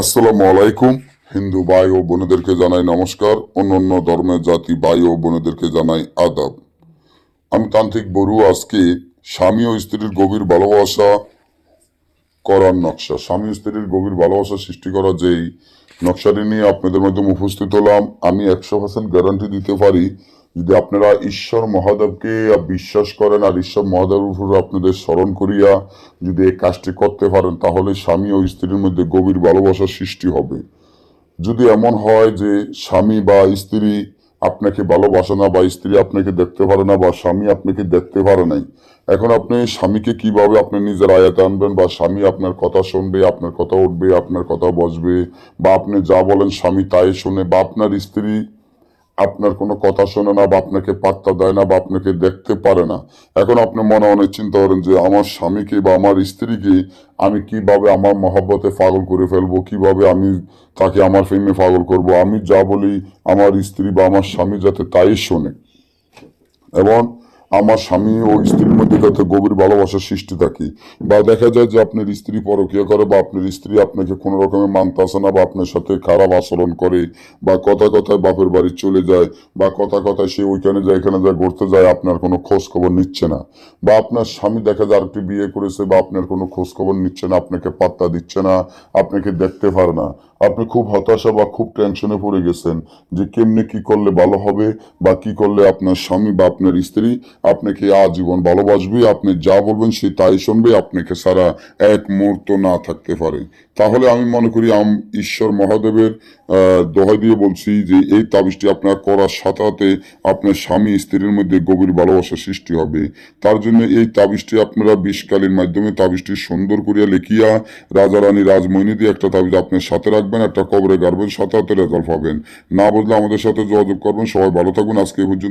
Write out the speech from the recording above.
আসসালামু আলাইকুম। হিন্দু ভাই ও বোনেদেরকে জানাই নমস্কার। অন্য অন্য ধর্মের জাতি ভাই ও বোনেদেরকে জানাই আদাব। আমি তান্ত্রিক বড়ু, আজকে স্বামী ও স্ত্রীর গভীর ভালোবাসা করার নকশা। স্বামী স্ত্রীর গভীর ভালোবাসা সৃষ্টি করা যেই নকশাটি নিয়ে আপনাদের মাধ্যমে উপস্থিত হলাম, আমি একশো পার্সেন্ট গ্যারান্টি দিতে পারি যদি আপনারা ঈশ্বর মহাদেবকে বিশ্বাস করেন আর ঈশ্বর মহাদেবের উপর আপনাদের স্মরণ করিয়া যদি এই কাজটি করতে পারেন, তাহলে স্বামী ও স্ত্রীর মধ্যে গভীর ভালোবাসার সৃষ্টি হবে। যদি এমন হয় যে স্বামী বা স্ত্রী আপনাকে ভালোবাসে না বা স্ত্রী আপনাকে দেখতে পারে না বা স্বামী আপনাকে দেখতে পারে নাই, এখন আপনি স্বামীকে কীভাবে আপনি নিজের আয়াতে আনবেন বা স্বামী আপনার কথা শুনবে, আপনার কথা উঠবে, আপনার কথা বসবে, বা আপনি যা বলেন স্বামী তাই শুনে, বা আপনার স্ত্রী আপনার কোনো কথা শোনে না বা আপনাকে পাত্তা দেয় না বা আপনাকে দেখতে পারে না। এখন আপনি মনে অনেক চিন্তা করেন যে আমার স্বামীকে বা আমার স্ত্রীকে আমি কীভাবে আমার মহাব্বতে পাগল করে ফেলব, কীভাবে আমি তাকে আমার ফেমে পাগল করব, আমি যা বলি আমার স্ত্রী বা আমার স্বামী যাতে তাই শোনে। এবং আমার স্বামী ও স্ত্রীর মধ্যে যাতে গভীর ভালোবাসার সৃষ্টি থাকে। বা দেখা যায় যে আপনার স্ত্রী পরকীয়া করে বা আপনার স্ত্রী আপনাকে কোনো রকমে মানতেছে না বা আপনার সাথে খারাপ আচরণ করে বা কথা কথায় বাপের বাড়ি চলে যায় বা কথা কথায় সে ওইখানে যায়, এখানে যায়, ঘুরতে যায়, আপনার কোনো খোঁজ খবর নিচ্ছে না। বা আপনার স্বামী দেখা যায় আরেকটি বিয়ে করেছে বা আপনার কোনো খোঁজ খবর নিচ্ছে না, আপনাকে পাত্তা দিচ্ছে না, আপনাকে দেখতে পারে না। আপনি খুব হতাশা বা খুব টেনশনে পড়ে গেছেন যে কেমনে কি করলে ভালো হবে বা কি করলে আপনার স্বামী বা আপনার স্ত্রী আপনাকে আজীবন ভালোবাসবে, আপনি যা বলবেন সে তাই শুনবে, আপনাকে সারা এক মুহূর্ত না থাকতে পারে। তাহলে আমি মনে করি আম ঈশ্বর মহাদেবের দোহাই দিয়ে বলছি যে এই তাবিজটি আপনার করার সাথে সাথে আপনার স্বামী স্ত্রীর মধ্যে গভীর ভালোবাসা সৃষ্টি হবে। তার জন্য এই তাবিজটি আপনারা বিষকালীর মাধ্যমে তাবিজটি সুন্দর করিয়া লিখিয়া রাজা রানী রাজমণি দিয়ে একটা তাবিজ আপনার সাথে রাখবেন, একটা কবরে গাড়বেন, সাথে সাথে রেজাল্ট পাবেন। না বললে আমাদের সাথে যোগাযোগ করবেন। সবাই ভালো থাকুন। আজকে পর্যন্ত